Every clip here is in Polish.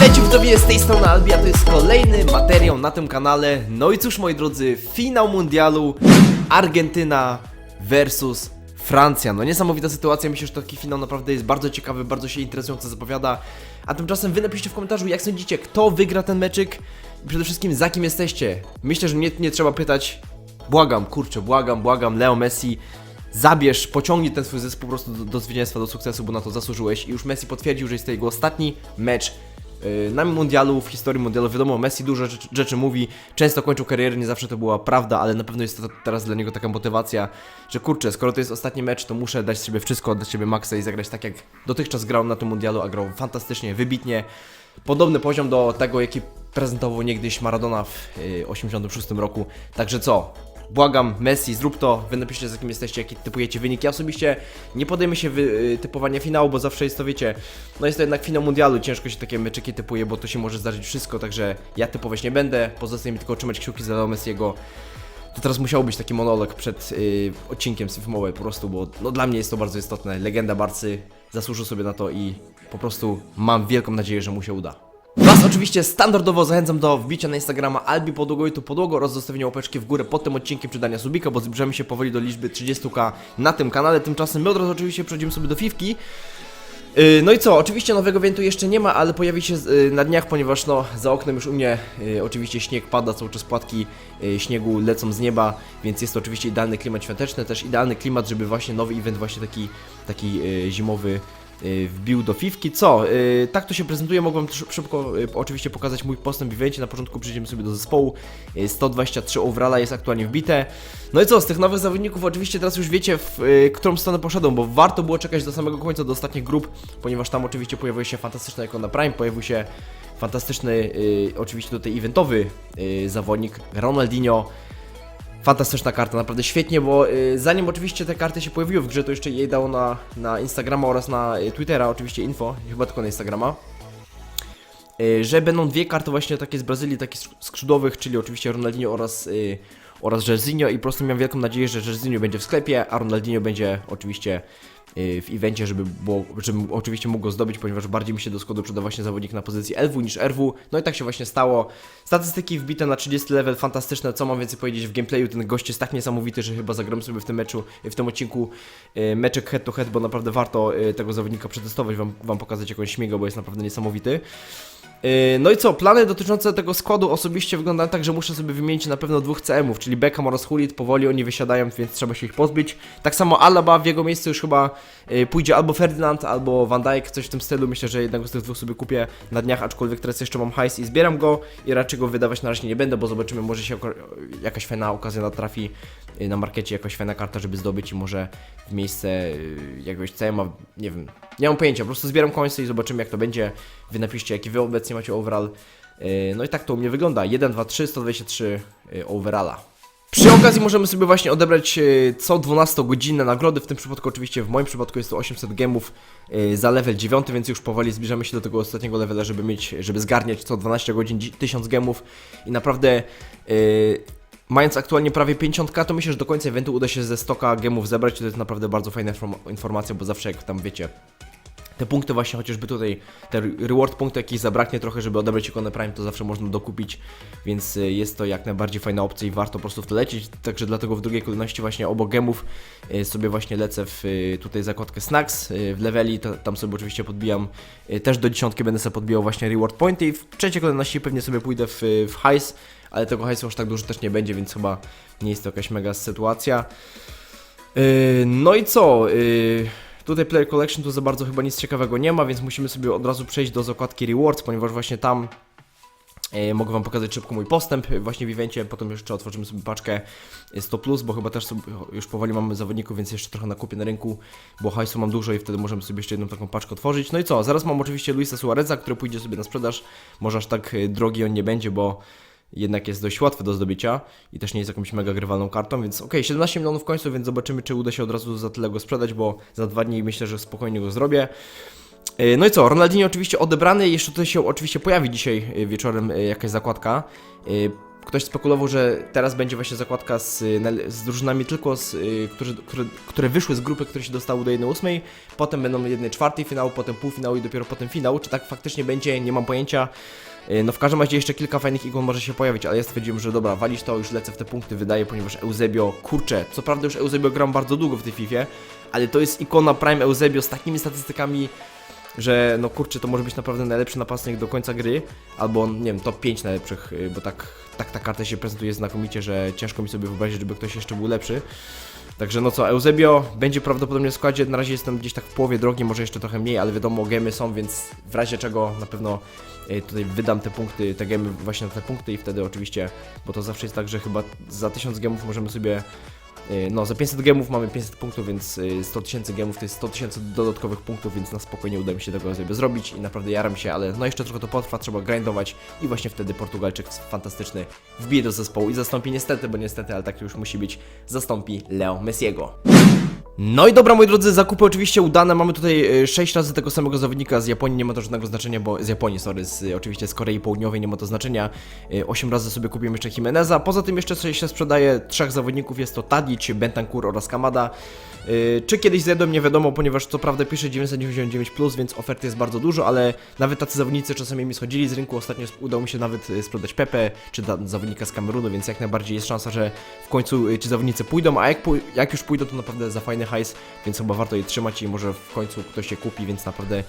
Witajcie widzowie z tej strony Albi, a to jest kolejny materiał na tym kanale. No i cóż moi drodzy, finał mundialu Argentyna versus Francja. No niesamowita sytuacja, myślę, że taki finał naprawdę jest bardzo ciekawy, bardzo się interesująco zapowiada. A tymczasem wy napiszcie w komentarzu, jak sądzicie, kto wygra ten meczyk i przede wszystkim za kim jesteście. Myślę, że nie, nie trzeba pytać, błagam, kurczę, błagam, błagam, Leo Messi zabierz, pociągnij ten swój zespół po prostu do, do zwycięstwa, do sukcesu, bo na to zasłużyłeś. I już Messi potwierdził, że jest to jego ostatni mecz na mundialu, w historii mundialu. Wiadomo, Messi dużo rzeczy, rzeczy mówi, często kończył karierę, nie zawsze to była prawda, ale na pewno jest to teraz dla niego taka motywacja, że kurczę, skoro to jest ostatni mecz, to muszę dać sobie wszystko, dać sobie maksa i zagrać tak jak dotychczas grał na tym mundialu, a grał fantastycznie, wybitnie. Podobny poziom do tego, jaki prezentował niegdyś Maradona w yy, 86 roku. Także co? Błagam, Messi, zrób to, wy napiszcie z jakim jesteście, jaki typujecie wynik. Ja osobiście nie podejmę się wy, y, typowania finału, bo zawsze jest to, wiecie, no jest to jednak finał mundialu, ciężko się takie meczyki typuje, bo to się może zdarzyć wszystko, także ja typować nie będę, pozostaje mi tylko trzymać kciuki za Leo Messiego. To teraz musiał być taki monolog przed y, odcinkiem filmowej po prostu, bo no, dla mnie jest to bardzo istotne. Legenda Barcy zasłużył sobie na to i po prostu mam wielką nadzieję, że mu się uda. Was oczywiście standardowo zachęcam do wbicia na Instagrama Albi Podłogo i tu podłogo oraz zostawienia łapeczki w górę pod tym odcinkiem czy dania subika, bo zbliżamy się powoli do liczby 30k na tym kanale. Tymczasem my od razu oczywiście przechodzimy sobie do fifki. Yy, No i co, oczywiście nowego eventu jeszcze nie ma, ale pojawi się yy, na dniach, ponieważ no za oknem już u mnie yy, oczywiście śnieg pada, cały czas płatki śniegu lecą z nieba, więc jest to oczywiście idealny klimat świąteczny, też idealny klimat, żeby właśnie nowy event właśnie taki, taki zimowy wbił do fifki. Co? Yy, tak to się prezentuje, mogłem szybko yy, oczywiście pokazać mój postęp w evencie, na początku przejdziemy sobie do zespołu, yy, 123 overalla jest aktualnie wbite. No i co, z tych nowych zawodników oczywiście teraz już wiecie, w którą stronę poszedłem, bo warto było czekać do samego końca, do ostatnich grup, ponieważ tam oczywiście pojawiła się fantastyczna ikona Prime, pojawił się fantastyczny, oczywiście tutaj eventowy zawodnik Ronaldinho. Fantastyczna karta, naprawdę świetnie, bo yy, zanim oczywiście te karty się pojawiły w grze, to jeszcze jej dało na, na Instagrama oraz na y, Twittera, oczywiście info, chyba tylko na Instagrama. Y, że będą dwie karty właśnie takie z Brazylii, takich skrzydłowych, czyli oczywiście Ronaldinho oraz, y, oraz Jerzinho i po prostu miałem wielką nadzieję, że Jerzinho będzie w sklepie, a Ronaldinho będzie oczywiście y, w evencie, żeby, było, żebym oczywiście mógł go zdobyć, ponieważ bardziej mi się do składu przyda właśnie zawodnik na pozycji LW niż RW. No i tak się właśnie stało. Statystyki wbite na 30 level, fantastyczne. Co mam więcej powiedzieć w gameplayu? Ten gość jest tak niesamowity, że chyba zagram sobie w tym meczu, w tym odcinku y, meczek head to head, bo naprawdę warto y, tego zawodnika przetestować, wam, wam pokazać jak on śmiga, bo jest naprawdę niesamowity. Yy, No i co, plany dotyczące tego składu osobiście wyglądają tak, że muszę sobie wymienić na pewno dwóch CM-ów, czyli Beckham oraz Hulit, powoli oni wysiadają, więc trzeba się ich pozbyć. Tak samo Alaba, w jego miejsce już chyba yy, pójdzie albo Ferdynand, albo Van Dijk, coś w tym stylu, myślę, że jednego z tych dwóch sobie kupię na dniach, aczkolwiek teraz jeszcze mam hajs i zbieram go i raczej go wydawać na razie nie będę, bo zobaczymy, może się jakaś fajna okazja natrafi yy, na markecie, jakaś fajna karta, żeby zdobyć i może w miejsce jakiegoś CM-a, nie wiem, nie mam pojęcia, po prostu zbieram końce i zobaczymy jak to będzie. Wy napiszcie jaki wy obecnie macie overall. Yy, No i tak to u mnie wygląda. 1, 2, 3, 123 yy, overalla. Przy okazji możemy sobie właśnie odebrać yy, co 12 godzinne nagrody, w tym przypadku oczywiście w moim przypadku jest to 800 gemów yy, za level 9, więc już powoli zbliżamy się do tego ostatniego levela, żeby mieć, żeby zgarniać co 12 godzin dzi- 1000 gemów i naprawdę yy, Mając aktualnie prawie 50k, to myślę, że do końca eventu uda się ze 100k gemów zebrać. To jest naprawdę bardzo fajna inform- informacja, bo zawsze jak tam wiecie, te punkty właśnie, chociażby tutaj, te reward punkty jakieś zabraknie trochę, żeby odebrać ikonę Prime, to zawsze można dokupić, więc y, jest to jak najbardziej fajna opcja i warto po prostu w to lecieć, także dlatego w drugiej kolejności właśnie obok gemów y, sobie właśnie lecę w y, tutaj zakładkę Snacks w leveli, to, tam sobie oczywiście podbijam, też do dziesiątki będę sobie podbijał właśnie reward pointy i w trzeciej kolejności pewnie sobie pójdę w, w hajs, ale tego hajsu aż tak dużo też nie będzie, więc chyba nie jest to jakaś mega sytuacja. Yy, no i co? Yy, tutaj Player Collection tu za bardzo chyba nic ciekawego nie ma, więc musimy sobie od razu przejść do zakładki Rewards, ponieważ właśnie tam yy, mogę Wam pokazać szybko mój postęp właśnie w evencie, potem jeszcze otworzymy sobie paczkę yy, 100+, plus, bo chyba też sobie, już powoli mamy zawodników, więc jeszcze trochę nakupię na rynku, bo hajsu mam dużo i wtedy możemy sobie jeszcze jedną taką paczkę otworzyć. No i co? Zaraz mam oczywiście Luisa Suareza, który pójdzie sobie na sprzedaż, może aż tak yy, drogi on nie będzie, bo jednak jest dość łatwy do zdobycia i też nie jest jakąś mega grywalną kartą, więc okej, 17 milionów w końcu, więc zobaczymy, czy uda się od razu za tyle go sprzedać, bo za dwa dni myślę, że spokojnie go zrobię. Yy, No i co, Ronaldinho oczywiście odebrany, jeszcze tutaj się oczywiście pojawi dzisiaj yy, wieczorem yy, jakaś zakładka. Ktoś spekulował, że teraz będzie właśnie zakładka z, z drużynami tylko, z, które, które wyszły z grupy, które się dostały do 1-8, potem będą 1-4 finał, potem półfinał i dopiero potem finał. Czy tak faktycznie będzie, nie mam pojęcia. Y, No w każdym razie jeszcze kilka fajnych ikon może się pojawić, ale ja stwierdziłem, że dobra, walić to, już lecę w te punkty, wydaje, ponieważ Eusebio, kurczę, co prawda już Eusebio gram bardzo długo w tej Fifie, ale to jest ikona Prime Eusebio z takimi statystykami, że no kurczę, to może być naprawdę najlepszy napastnik do końca gry, albo nie wiem, top 5 najlepszych, y, bo tak, tak ta karta się prezentuje znakomicie, że ciężko mi sobie wyobrazić, żeby ktoś jeszcze był lepszy. Także no co, Eusebio będzie prawdopodobnie w składzie, na razie jestem gdzieś tak w połowie drogi, może jeszcze trochę mniej, ale wiadomo, gemy są, więc w razie czego na pewno tutaj wydam te punkty, te gemy właśnie na te punkty i wtedy oczywiście, bo to zawsze jest tak, że chyba za 1000 gemów możemy sobie y, no, za 500 gemów mamy 500 punktów, więc y, 100 tysięcy gemów to jest 100 tysięcy dodatkowych punktów, więc na spokojnie uda mi się tego sobie zrobić i naprawdę jaram się, ale no jeszcze trochę to potrwa, trzeba grindować i właśnie wtedy Portugalczyk fantastyczny wbije do zespołu i zastąpi niestety, bo niestety, ale tak już musi być, zastąpi Leo Messiego. No i dobra, moi drodzy, zakupy oczywiście udane. Mamy tutaj 6 razy tego samego zawodnika z Japonii, nie ma to żadnego znaczenia, bo z Japonii, sorry, z, oczywiście z Korei Południowej nie ma to znaczenia. 8 razy sobie kupiłem jeszcze Jimeneza. Poza tym jeszcze sobie się sprzedaje trzech zawodników, jest to Tadic, Bentancur oraz Kamada. Y, Czy kiedyś zjadłem, nie wiadomo, ponieważ co prawda pisze 999, plus, więc oferty jest bardzo dużo, ale nawet tacy zawodnicy czasami mi schodzili z rynku. Ostatnio udało mi się nawet sprzedać Pepe, czy zawodnika z Kamerunu, więc jak najbardziej jest szansa, że w końcu ci zawodnicy pójdą, a jak, jak już pójdą, to naprawdę za fajny hajs, więc chyba warto je trzymać i może w końcu ktoś je kupi, więc naprawdę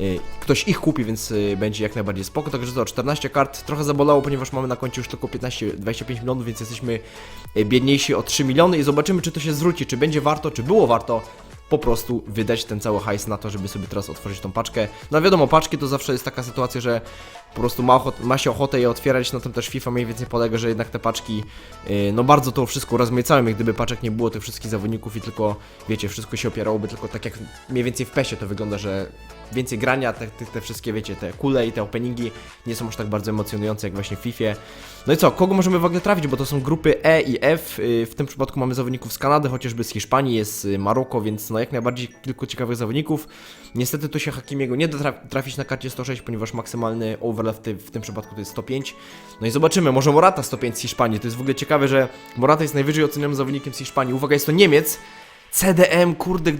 y, ktoś ich kupi, więc y, będzie jak najbardziej spoko. Także to 14 kart trochę zabolało, ponieważ mamy na koncie już tylko 15-25 milionów, więc jesteśmy y, biedniejsi o 3 miliony i zobaczymy, czy to się zwróci, czy będzie warto, czy było warto po prostu wydać ten cały hajs na to, żeby sobie teraz otworzyć tą paczkę. No wiadomo, paczki to zawsze jest taka sytuacja, że po prostu ma, ochot, ma się ochotę je otwierać, na tym też FIFA mniej więcej polega, że jednak te paczki, yy, no bardzo to wszystko rozmycałem, jak gdyby paczek nie było tych wszystkich zawodników i tylko, wiecie, wszystko się opierałoby tylko tak jak mniej więcej w PESie to wygląda, że więcej grania, te, te, te wszystkie, wiecie, te kule i te openingi nie są aż tak bardzo emocjonujące jak właśnie w FIFA. No i co, kogo możemy w ogóle trafić, bo to są grupy E i F, yy, w tym przypadku mamy zawodników z Kanady, chociażby z Hiszpanii, jest yy, Maroko, więc no jak najbardziej kilku ciekawych zawodników. Niestety tu się Hakimiego nie da traf- trafić na karcie 106, ponieważ maksymalny w, ty, w tym przypadku to jest 105. No i zobaczymy, może Morata 105 z Hiszpanii. To jest w ogóle ciekawe, że Morata jest najwyżej ocenionym zawodnikiem z Hiszpanii. Uwaga, jest to Niemiec. CDM, kurde,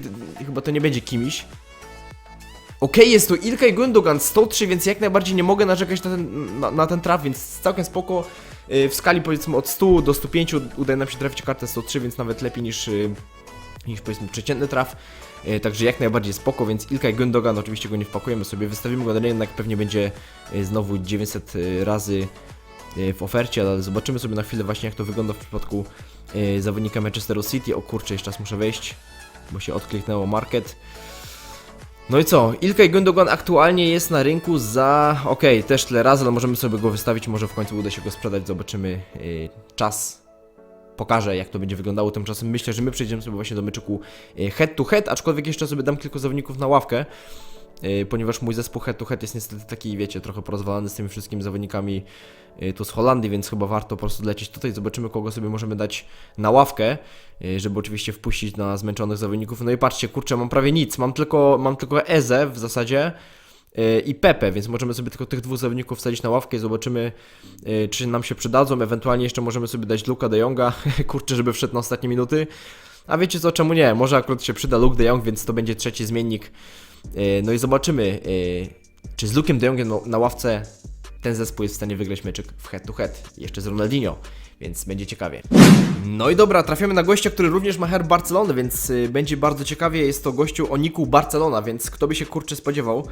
chyba to nie będzie kimś. Okej, jest to Ilkay Gundogan 103, więc jak najbardziej nie mogę narzekać na ten, na, na ten traf, więc całkiem spoko. Yy, W skali powiedzmy od 100 do 105 udaje nam się trafić kartę 103, więc nawet lepiej niż, yy, niż powiedzmy przeciętny traf. Yy, Także jak najbardziej spoko, więc Ilkay Gundogan, oczywiście go nie wpakujemy sobie, wystawimy go na rynek, pewnie będzie yy, znowu 900 razy yy, w ofercie, ale zobaczymy sobie na chwilę właśnie jak to wygląda w przypadku zawodnika Manchesteru City. O kurczę, jeszcze raz muszę wejść, bo się odkliknęło market. No i co? Ilkay Gundogan aktualnie jest na rynku za... Okej, też tyle razy, ale możemy sobie go wystawić, może w końcu uda się go sprzedać, zobaczymy. Czas pokaże, jak to będzie wyglądało. Tymczasem myślę, że my przejdziemy sobie właśnie do meczyku yy, head to head, aczkolwiek jeszcze sobie dam kilku zawodników na ławkę. Yy, ponieważ mój zespół head to head jest niestety taki, wiecie, trochę porozwalany z tymi wszystkimi zawodnikami yy, tu z Holandii, więc chyba warto po prostu lecieć tutaj. Zobaczymy, kogo sobie możemy dać na ławkę, żeby oczywiście wpuścić na zmęczonych zawodników. No i patrzcie, kurczę, mam prawie nic. Mam tylko, mam tylko Eze w zasadzie i Pepe, więc możemy sobie tylko tych dwóch zawodników wsadzić na ławkę i zobaczymy, yy, czy nam się przydadzą. Ewentualnie jeszcze możemy sobie dać Luka de Jonga, kurczę, żeby wszedł na ostatnie minuty. A wiecie co, czemu nie? Może akurat się przyda Luke de Jong, więc to będzie trzeci zmiennik. Yy, No i zobaczymy, yy, czy z Lukiem de Jongiem na ławce ten zespół jest w stanie wygrać meczyk w head to head. Jeszcze z Ronaldinho, więc będzie ciekawie. No i dobra, trafiamy na gościa, który również ma herb Barcelony, więc będzie bardzo ciekawie. Jest to gościu o niku Barcelona, więc kto by się kurczę spodziewał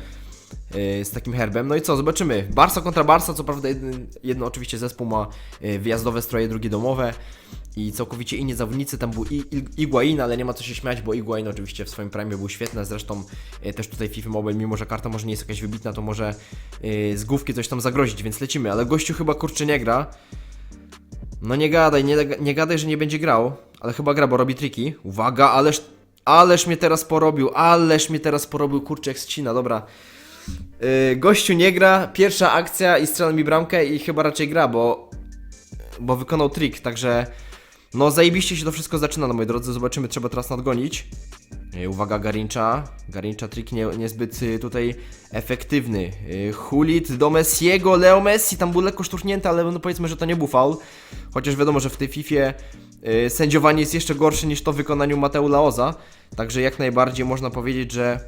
z takim herbem. No i co, zobaczymy. Barca kontra Barca, co prawda jedno oczywiście zespół ma y, wyjazdowe stroje, drugie domowe i całkowicie inni zawodnicy. Tam był I- Iguain, ale nie ma co się śmiać, bo Iguain oczywiście w swoim prime był świetny. Zresztą y, też tutaj FIFA Mobile, mimo że karta może nie jest jakaś wybitna, to może z główki coś tam zagrozić, więc lecimy. Ale gościu chyba kurczę nie gra. No nie gadaj, nie, nie gadaj, że nie będzie grał, ale chyba gra, bo robi triki. Uwaga, ależ, ależ mnie teraz porobił, ależ mnie teraz porobił, kurczę, jak ścina, dobra. Yy, gościu nie gra, pierwsza akcja i strzela mi bramkę i chyba raczej gra, bo, bo wykonał trik, także no zajebiście się to wszystko zaczyna, no moi drodzy, zobaczymy, trzeba teraz nadgonić. Y, Uwaga Garincza. Garincza trik nie, niezbyt y, tutaj efektywny. Y, Hulit do Messiego, Leo Messi, tam był lekko szturchnięty, ale no powiedzmy, że to nie był faul. Chociaż wiadomo, że w tej Fifie y, sędziowanie jest jeszcze gorsze niż to w wykonaniu Mateu Laoza. Także jak najbardziej można powiedzieć, że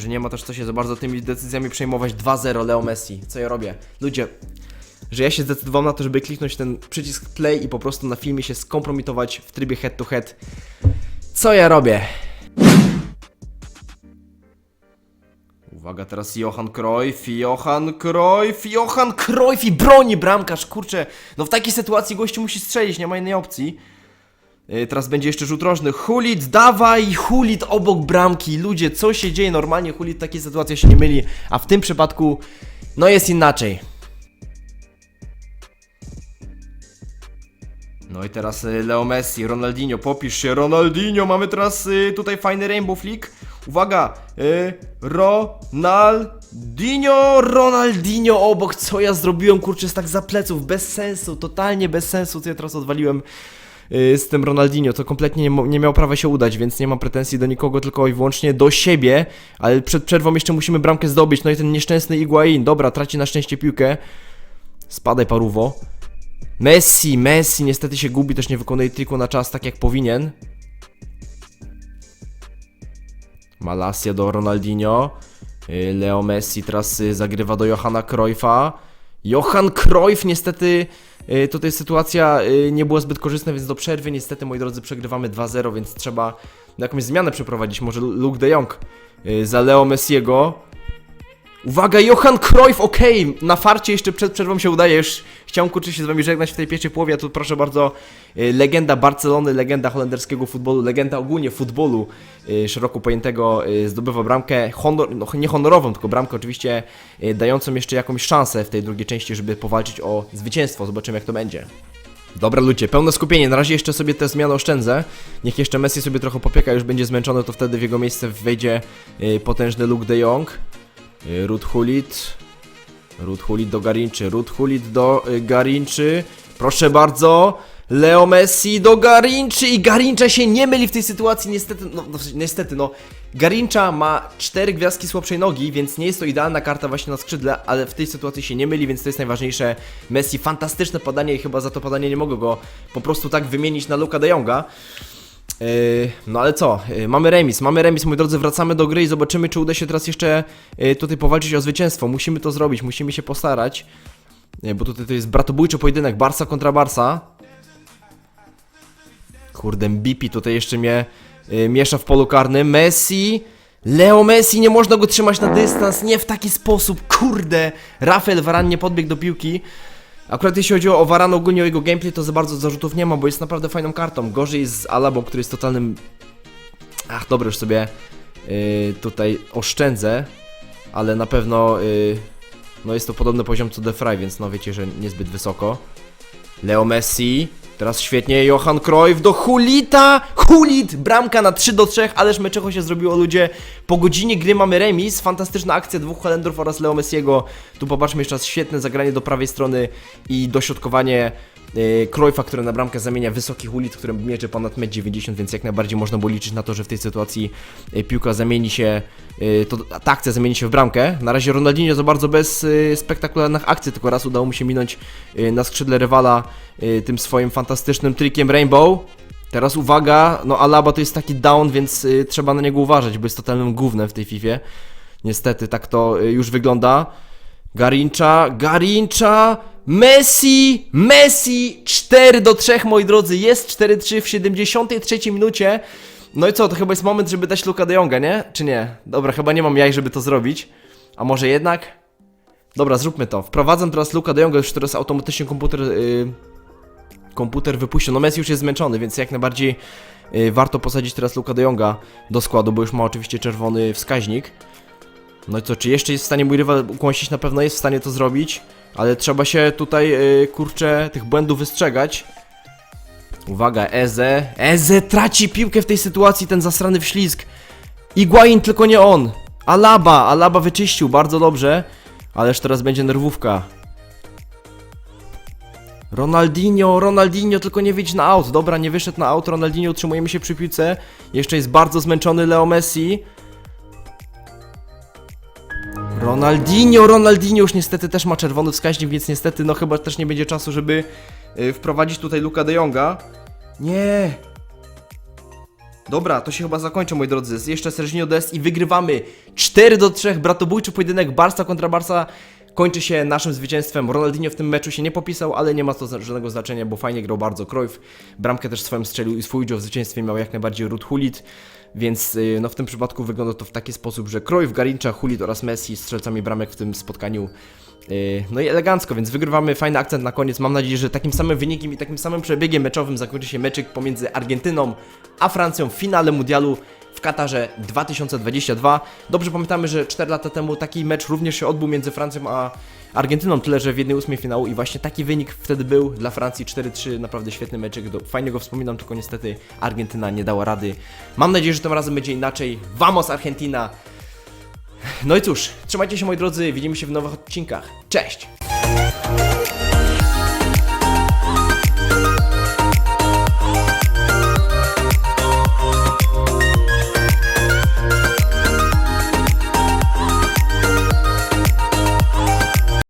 że nie ma też co się za bardzo tymi decyzjami przejmować 2-0 Leo Messi. Co ja robię? Ludzie, że ja się zdecydowałem na to, żeby kliknąć ten przycisk play i po prostu na filmie się skompromitować w trybie head to head. Co ja robię? Uwaga, teraz Johan Cruyff, Johan Cruyff, Johan Cruyff i broni bramkarz, kurczę. No w takiej sytuacji gościu musi strzelić, nie ma innej opcji. Yy, Teraz będzie jeszcze rzut rożny. Hulit, dawaj! Hulit obok bramki. Ludzie, co się dzieje? Normalnie Hulit w takiej sytuacji się nie myli, a w tym przypadku, no jest inaczej. No i teraz y, Leo Messi, Ronaldinho, popisz się, Ronaldinho, mamy teraz y, tutaj fajny Rainbow Flick. Uwaga, Ronaldinho, Ronaldinho obok, co ja zrobiłem, kurczę, z tak za pleców, bez sensu, totalnie bez sensu, co ja teraz odwaliłem z tym Ronaldinho, to kompletnie nie, nie miał prawa się udać, więc nie mam pretensji do nikogo, tylko i wyłącznie do siebie, ale przed przerwą jeszcze musimy bramkę zdobyć, no i ten nieszczęsny Iguain, dobra, traci na szczęście piłkę, spadaj paruwo, Messi, Messi niestety się gubi, też nie wykonuje triku na czas tak jak powinien. Malasia do Ronaldinho. Y, Leo Messi teraz y, zagrywa do Johana Cruyffa. Johan Cruyff niestety y, tutaj sytuacja y, nie była zbyt korzystna, więc do przerwy niestety moi drodzy przegrywamy 2-0, więc trzeba jakąś zmianę przeprowadzić. Może Luke de Jong y, za Leo Messiego. Uwaga, Johan Cruyff, okej, na farcie jeszcze przed przerwą się udaje, już chciałem kurczę się z wami żegnać w tej pierwszej połowie, a tu proszę bardzo, y, legenda Barcelony, legenda holenderskiego futbolu, legenda ogólnie futbolu y, szeroko pojętego y, zdobywa bramkę, honor, no, nie honorową, tylko bramkę oczywiście dającą jeszcze jakąś szansę w tej drugiej części, żeby powalczyć o zwycięstwo, zobaczymy jak to będzie. Dobra ludzie, pełne skupienie, na razie jeszcze sobie te zmiany oszczędzę, niech jeszcze Messi sobie trochę popieka, już będzie zmęczony, to wtedy w jego miejsce wejdzie y, potężny Luke de Jong. Y, Ruth Hulit. Do Garinczy. Ruth Hulit do y, Garinczy. Proszę bardzo. Leo Messi do Garinczy i Garincza się nie myli w tej sytuacji, niestety, no, no niestety, no. Garincza ma cztery gwiazdki słabszej nogi, więc nie jest to idealna karta właśnie na skrzydle, ale w tej sytuacji się nie myli, więc to jest najważniejsze. Messi, fantastyczne podanie i chyba za to podanie nie mogę go po prostu tak wymienić na Luka de Jonga. Yy, no ale co, yy, mamy remis, mamy remis, moi drodzy, wracamy do gry i zobaczymy, czy uda się teraz jeszcze yy, tutaj powalczyć o zwycięstwo. Musimy to zrobić, musimy się postarać, bo tutaj to jest bratobójczy pojedynek, Barca kontra Barca. Kurde, Bipi tutaj jeszcze mnie miesza w polu karnym. Messi, Leo Messi, nie można go trzymać na dystans, nie w taki sposób, kurde. Rafael Varane nie podbiegł do piłki. Akurat jeśli chodzi o Varane ogólnie o jego gameplay, to za bardzo zarzutów nie ma, bo jest naprawdę fajną kartą. Gorzej z Alabą, który jest totalnym... Ach, dobra, już sobie yy, tutaj oszczędzę, ale na pewno yy, no jest to podobny poziom co The Fry, więc no wiecie, że niezbyt wysoko. Leo Messi, teraz świetnie, Johan Cruyff do Hulita, Hulit, bramka na 3 do 3, ależ meczecho się zrobiło ludzie. Po godzinie gry mamy remis, fantastyczna akcja dwóch Holendrów oraz Leo Messiego. Tu popatrzmy jeszcze raz, świetne zagranie do prawej strony i dośrodkowanie yy, Cruyffa, które na bramkę zamienia wysoki Hulit, który mierzy ponad 1,90 m, więc jak najbardziej można było liczyć na to, że w tej sytuacji yy, piłka zamieni się, to ta akcja zamieni się w bramkę. Na razie Ronaldinho za bardzo bez yy, spektakularnych akcji, tylko raz udało mu się minąć yy, na skrzydle rywala tym swoim fantastycznym trikiem Rainbow. Teraz uwaga, no Alaba to jest taki down, więc y, trzeba na niego uważać, bo jest totalnym gównem w tej Fifie. Niestety tak to y, już wygląda. Garincza, Garincza, Messi, Messi, 4 do 3 moi drodzy, jest 4-3 w 73 minucie. No i co, to chyba jest moment, żeby dać Luka de Jonga, nie? Czy nie? Dobra, chyba nie mam jaj, żeby to zrobić. A może jednak? Dobra, zróbmy to. Wprowadzam teraz Luka de Jonga, już teraz automatycznie komputer... y, komputer wypuścił. No Messi już jest zmęczony, więc jak najbardziej y, warto posadzić teraz Luka de Jonga do składu, bo już ma oczywiście czerwony wskaźnik. No i co, czy jeszcze jest w stanie mój rywal ukłąsić? Na pewno jest w stanie to zrobić, ale trzeba się tutaj, y, kurczę, tych błędów wystrzegać. Uwaga, Eze. Eze traci piłkę w tej sytuacji, ten zasrany wślizg. Iguain, tylko nie on. Alaba, Alaba wyczyścił, bardzo dobrze. Ależ teraz będzie nerwówka. Ronaldinho, Ronaldinho, tylko nie wyjdź na aut. Dobra, nie wyszedł na aut. Ronaldinho, utrzymujemy się przy piłce. Jeszcze jest bardzo zmęczony Leo Messi. Ronaldinho, Ronaldinho już niestety też ma czerwony wskaźnik, więc niestety no chyba też nie będzie czasu, żeby wprowadzić tutaj Luka de Jonga. Nie. Dobra, to się chyba zakończy, moi drodzy. Jest Jeszcze Serginio Dest i wygrywamy 4 do 3. Bratobójczy pojedynek Barca kontra Barca kończy się naszym zwycięstwem. Ronaldinho w tym meczu się nie popisał, ale nie ma to żadnego znaczenia, bo fajnie grał bardzo Cruyff. Bramkę też swoją strzelił i swój udział w zwycięstwie miał jak najbardziej Ruud Hulit. Więc y, no w tym przypadku wygląda to w taki sposób, że Cruyff, Garincha, Hulit oraz Messi strzelcami bramek w tym spotkaniu No i elegancko, więc wygrywamy fajny akcent na koniec. Mam nadzieję, że takim samym wynikiem i takim samym przebiegiem meczowym zakończy się meczyk pomiędzy Argentyną a Francją w finale mundialu w Katarze 2022. Dobrze pamiętamy, że 4 lata temu taki mecz również się odbył między Francją a Argentyną, tyle że w 1-8 finału i właśnie taki wynik wtedy był dla Francji 4-3, naprawdę świetny meczek, fajnie go wspominam, tylko niestety Argentyna nie dała rady. Mam nadzieję, że tym razem będzie inaczej. Vamos Argentina! No i cóż, trzymajcie się moi drodzy, widzimy się w nowych odcinkach. Cześć!